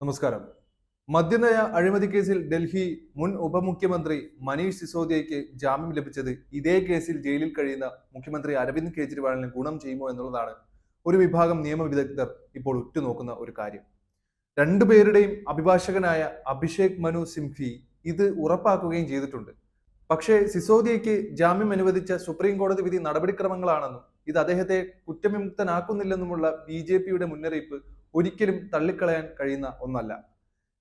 നമസ്കാരം. മദ്യനയ അഴിമതി കേസിൽ ഡൽഹി മുൻ ഉപമുഖ്യമന്ത്രി മനീഷ് സിസോദിയയ്ക്ക് ജാമ്യം ലഭിച്ചത് ഇതേ കേസിൽ ജയിലിൽ കഴിയുന്ന മുഖ്യമന്ത്രി അരവിന്ദ് കെജ്രിവാളിന് ഗുണം ചെയ്യുമോ എന്നുള്ളതാണ് ഒരു വിഭാഗം നിയമ വിദഗ്ധർ ഇപ്പോൾ ഉറ്റുനോക്കുന്ന ഒരു കാര്യം. രണ്ടുപേരുടെയും അഭിഭാഷകനായ അഭിഷേക് മനു സിംഘി ഇത് ഉറപ്പാക്കുകയും ചെയ്തിട്ടുണ്ട്. പക്ഷേ സിസോദിയയ്ക്ക് ജാമ്യം അനുവദിച്ച സുപ്രീം കോടതി വിധി നടപടിക്രമങ്ങളാണെന്നും ഇത് അദ്ദേഹത്തെ കുറ്റവിമുക്തനാക്കുന്നില്ലെന്നുമുള്ള ബി ജെ പിയുടെ മുന്നറിയിപ്പ് ഒരിക്കലും തള്ളിക്കളയാൻ കഴിയുന്ന ഒന്നല്ല.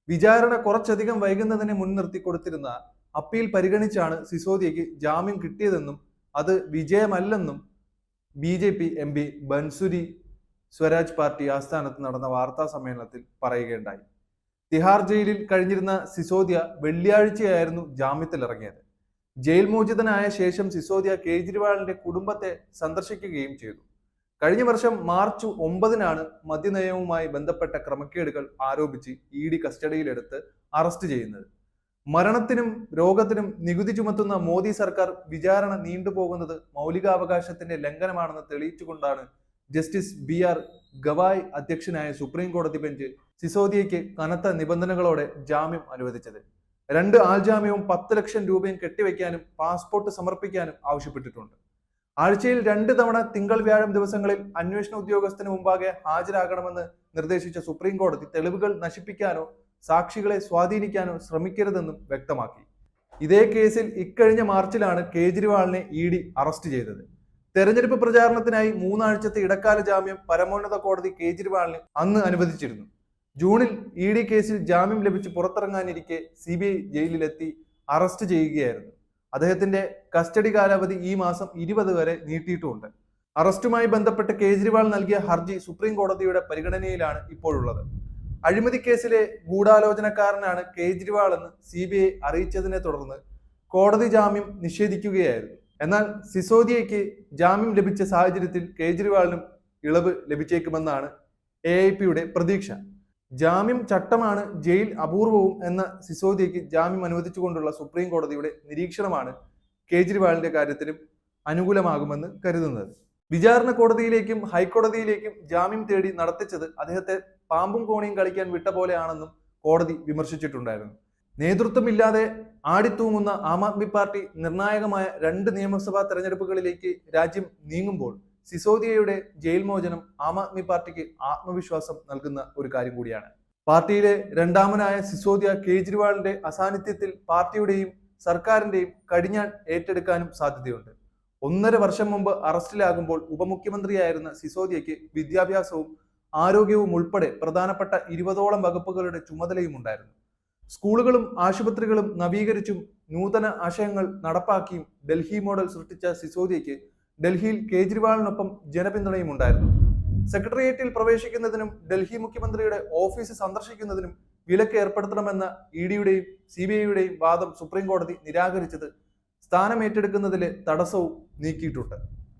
വിചാരണ കുറച്ചധികം വൈകുന്നതിനെ മുൻനിർത്തി കൊടുത്തിരുന്ന അപ്പീൽ പരിഗണിച്ചാണ് സിസോദിയയ്ക്ക് ജാമ്യം കിട്ടിയതെന്നും അത് വിജയമല്ലെന്നും B J P M P Bansuri Swaraj party ആസ്ഥാനത്ത് നടന്ന വാർത്താ സമ്മേളനത്തിൽ പറയുകയുണ്ടായി. തിഹാർ ജയിലിൽ കഴിഞ്ഞിരുന്ന സിസോദിയ വെള്ളിയാഴ്ചയായിരുന്നു ജാമ്യത്തിലിറങ്ങിയത്. ജയിൽ മോചിതനായ ശേഷം സിസോദിയ കേജ്രിവാളിന്റെ കുടുംബത്തെ സന്ദർശിക്കുകയും ചെയ്തു. കഴിഞ്ഞ വർഷം മാർച്ച് ഒമ്പതിനാണ് മദ്യനയവുമായി ബന്ധപ്പെട്ട ക്രമക്കേടുകൾ ആരോപിച്ച് ഇ ഡി കസ്റ്റഡിയിലെടുത്ത് അറസ്റ്റ് ചെയ്യുന്നത്. മരണത്തിനും രോഗത്തിനും നികുതി ചുമത്തുന്ന മോദി സർക്കാർ വിചാരണ നീണ്ടുപോകുന്നത് മൗലികാവകാശത്തിന്റെ ലംഘനമാണെന്ന് തെളിയിച്ചുകൊണ്ടാണ് ജസ്റ്റിസ് ബി ആർ ഗവായ് അധ്യക്ഷനായ സുപ്രീം കോടതി ബെഞ്ച് സിസോദിയയ്ക്ക് കനത്ത നിബന്ധനകളോടെ ജാമ്യം അനുവദിച്ചത്. രണ്ട് ആൾജാമ്യവും പത്ത് ലക്ഷം രൂപയും കെട്ടിവെക്കാനും പാസ്പോർട്ട് സമർപ്പിക്കാനും ആവശ്യപ്പെട്ടിട്ടുണ്ട്. ആഴ്ചയിൽ രണ്ട് തവണ തിങ്കൾ വ്യാഴം ദിവസങ്ങളിൽ അന്വേഷണ ഉദ്യോഗസ്ഥന് മുമ്പാകെ ഹാജരാകണമെന്ന് നിർദ്ദേശിച്ച സുപ്രീം കോടതി തെളിവുകൾ നശിപ്പിക്കാനോ സാക്ഷികളെ സ്വാധീനിക്കാനോ ശ്രമിക്കരുതെന്നും വ്യക്തമാക്കി. ഇതേ കേസിൽ ഇക്കഴിഞ്ഞ മാർച്ചിലാണ് കേജ്രിവാളിനെ ഇ ഡി അറസ്റ്റ് ചെയ്തത്. തെരഞ്ഞെടുപ്പ് പ്രചാരണത്തിനായി മൂന്നാഴ്ചത്തെ ഇടക്കാല ജാമ്യം പരമോന്നത കോടതി കേജ്രിവാളിന് അന്ന് അനുവദിച്ചിരുന്നു. ജൂണിൽ ഇ ഡി കേസിൽ ജാമ്യം ലഭിച്ച് പുറത്തിറങ്ങാനിരിക്കെ സി ബി ഐ ജയിലിലെത്തി അറസ്റ്റ് ചെയ്യുകയായിരുന്നു. അദ്ദേഹത്തിന്റെ കസ്റ്റഡി കാലാവധി ഈ മാസം ഇരുപത് വരെ നീട്ടിയിട്ടുമുണ്ട്. അറസ്റ്റുമായി ബന്ധപ്പെട്ട് കേജ്രിവാൾ നൽകിയ ഹർജി സുപ്രീം കോടതിയുടെ പരിഗണനയിലാണ് ഇപ്പോഴുള്ളത്. അഴിമതി കേസിലെ ഗൂഢാലോചനക്കാരനാണ് കേജ്രിവാൾ എന്ന് സി ബി ഐ അറിയിച്ചതിനെ തുടർന്ന് കോടതി ജാമ്യം നിഷേധിക്കുകയായിരുന്നു. എന്നാൽ സിസോദിയയ്ക്ക് ജാമ്യം ലഭിച്ച സാഹചര്യത്തിൽ കേജ്രിവാളിനും ഇളവ് ലഭിച്ചേക്കുമെന്നാണ് എ ഐ പിയുടെ പ്രതീക്ഷ. ജാമ്യം ചട്ടമാണ് ജയിൽ അപൂർവവും എന്ന സിസോദിയയ്ക്ക് ജാമ്യം അനുവദിച്ചുകൊണ്ടുള്ള സുപ്രീം കോടതിയുടെ നിരീക്ഷണമാണ് കേജ്രിവാളിന്റെ കാര്യത്തിലും അനുകൂലമാകുമെന്ന് കരുതുന്നത്. വിചാരണ കോടതിയിലേക്കും ഹൈക്കോടതിയിലേക്കും ജാമ്യം തേടി നടത്തിച്ചത് അദ്ദേഹത്തെ പാമ്പും കോണിയും കളിക്കാൻ വിട്ട പോലെയാണെന്നും കോടതി വിമർശിച്ചിട്ടുണ്ടായിരുന്നു. നേതൃത്വമില്ലാതെ ആടിത്തൂങ്ങുന്ന ആം ആദ്മി പാർട്ടി നിർണായകമായ രണ്ട് നിയമസഭാ തെരഞ്ഞെടുപ്പുകളിലേക്ക് രാജ്യം നീങ്ങുമ്പോൾ സിസോദിയയുടെ ജയിൽ മോചനം ആം ആദ്മി പാർട്ടിക്ക് ആത്മവിശ്വാസം നൽകുന്ന ഒരു കാര്യം കൂടിയാണ്. പാർട്ടിയിലെ രണ്ടാമനായ സിസോദിയ കേജ്രിവാളിന്റെ അസാന്നിധ്യത്തിൽ പാർട്ടിയുടെയും സർക്കാരിന്റെയും കടിഞ്ഞാൻ ഏറ്റെടുക്കാനും സാധ്യതയുണ്ട്. ഒന്നര വർഷം മുമ്പ് അറസ്റ്റിലാകുമ്പോൾ ഉപമുഖ്യമന്ത്രിയായിരുന്ന സിസോദിയയ്ക്ക് വിദ്യാഭ്യാസവും ആരോഗ്യവും ഉൾപ്പെടെ പ്രധാനപ്പെട്ട ഇരുപതോളം വകുപ്പുകളുടെ ചുമതലയും ഉണ്ടായിരുന്നു. സ്കൂളുകളും ആശുപത്രികളും നവീകരിച്ചും നൂതന ആശയങ്ങൾ നടപ്പാക്കിയും ഡൽഹി മോഡൽ സൃഷ്ടിച്ച സിസോദിയയ്ക്ക് ഡൽഹിയിൽ കേജ്രിവാളിനൊപ്പം ജനപിന്തുണയും ഉണ്ടായിരുന്നു. സെക്രട്ടേറിയറ്റിൽ പ്രവേശിക്കുന്നതിനും ഡൽഹി മുഖ്യമന്ത്രിയുടെ ഓഫീസ് സന്ദർശിക്കുന്നതിനും വിലക്ക് ഏർപ്പെടുത്തണമെന്ന ഇ ഡിയുടെയും സി ബി ഐയുടെയും വാദം സുപ്രീം കോടതി നിരാകരിച്ചത് സ്ഥാനമേറ്റെടുക്കുന്നതിലെ തടസ്സവും നീക്കിയിട്ടുണ്ട്.